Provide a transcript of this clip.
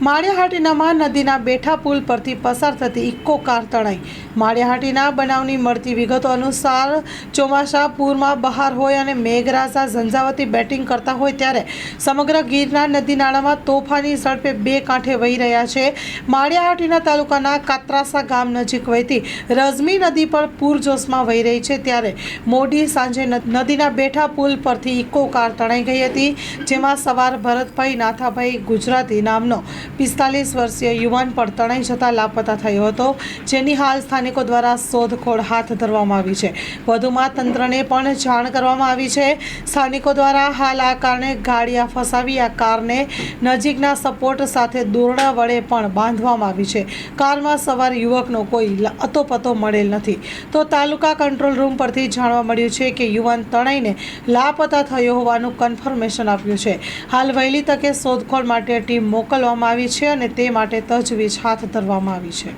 માળિયાહાટીનામાં નદીના બેઠા પુલ પરથી પસાર થતી ઇક્કો કાર તણાઈ. માળિયાહાટીના બનાવની મળતી વિગતો અનુસાર, ચોમાસા પૂરમાં બહાર હોય અને મેઘરાજા ઝંઝાવતી બેટિંગ કરતા હોય ત્યારે સમગ્ર ગીરના નદી નાળામાં તોફાની ઝડપે બે કાંઠે વહી રહ્યા છે. માળિયાહાટીના તાલુકાના કાત્રાસા ગામ નજીક વહેતી રઝમી નદી પર પૂરજોશમાં વહી રહી છે ત્યારે મોડી સાંજે નદીના બેઠા પુલ પરથી ઇક્કો કાર તણાઈ ગઈ હતી, જેમાં સવાર ભરતભાઈ નાથાભાઈ ગુજરાતી નામનો પિસ્તાલીસ વર્ષીય યુવાન પણ તણાઈ જતાં લાપતા થયો હતો, જેની હાલ સ્થાનિકો દ્વારા શોધખોળ હાથ ધરવામાં આવી છે. વધુમાં તંત્રને પણ જાણ કરવામાં આવી છે. સ્થાનિકો દ્વારા હાલ આ કારણે ગાડિયા ફસાવી આ કારને નજીકના સપોર્ટ સાથે દોરડા વડે પણ બાંધવામાં આવી છે. કારમાં સવાર યુવકનો કોઈ અતોપતો મળેલ નથી. તો તાલુકા કંટ્રોલ રૂમ પરથી જાણવા મળ્યું છે કે યુવાન તણાઈને લાપતા થયો હોવાનું કન્ફર્મેશન આપ્યું છે. હાલ વહેલી તકે શોધખોળ માટે ટીમ મોકલવામાં આવી છે અને તે માટે તજવીજ હાથ ધરવામાં આવી છે.